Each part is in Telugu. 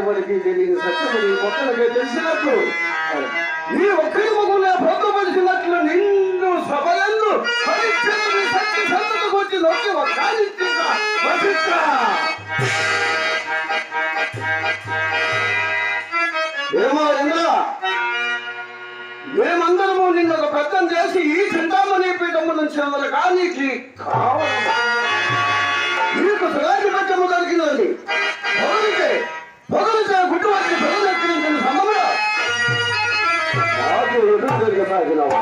సంగతి నీ ఒక్కడికే తెలిసినట్లు. నీ ఒక్కడి ముఖంలో భద్రపరిచినట్లు నిన్ను సభలందు హరిశ్చంద్రుని సంతకు వచ్చి నొక్కి ఏమో ఇంద్ర? మేమందరము నిన్ను ఒక పెద్దం చేసి ఈ చింతామణి పీఠము నుంచి అందరగా కావాలి పొగలితే గుట్టు వచ్చి పెద్దెక్కించిన సమమున నాకు ఎదురు జరగసాగినవా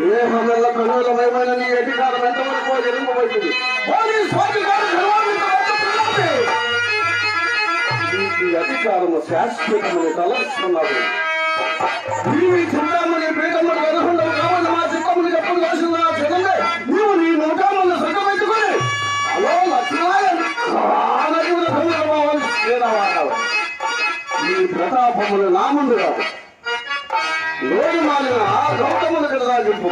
దేహమెల్ల కనులమయమైన నీ అధికారం ఎంతవరకు ఈ అధికారము శాశ్వతమని తలస్తున్నాడు పీఠములు ప్రతాపములు నా ముందు కాదు లోని మాలిన గౌతములు కదా దింపు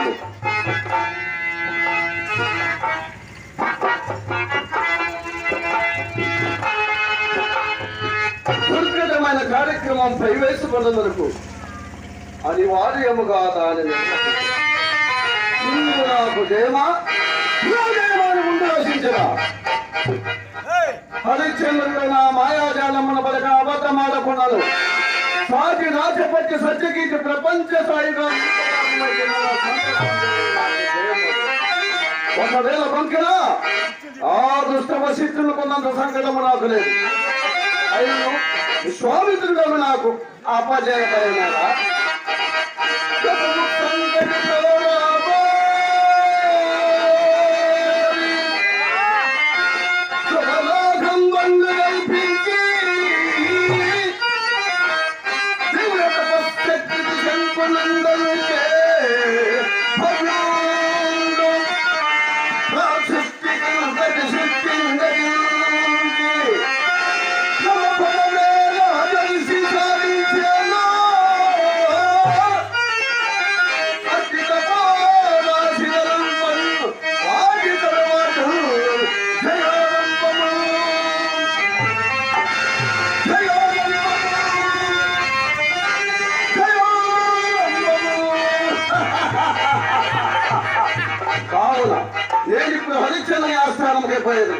కార్యక్రమం పైవేసుకున్నందుకు అనివార్యముగా దానిని నీవు నాకు జయమా? జయమాని ముందు రచించరా హరిశ్చంద్రుడు మాయాజాలమున పడక అబద్ధమాడకున్నాను సాటి రాజపట్టి సత్యకీర్తి ప్రపంచ స్థాయిగా ఒకవేళ పంకిన ఆ దుష్టవశిష్ఠులు కొన్నంత సంకటము నాకు లేదు. అయినను విశ్వామిత్రుడు నాకు అపజయమైనారా ंद కావున నేను ఇప్పుడు హరిచంద్ర ఆస్థానంకి పోయేది.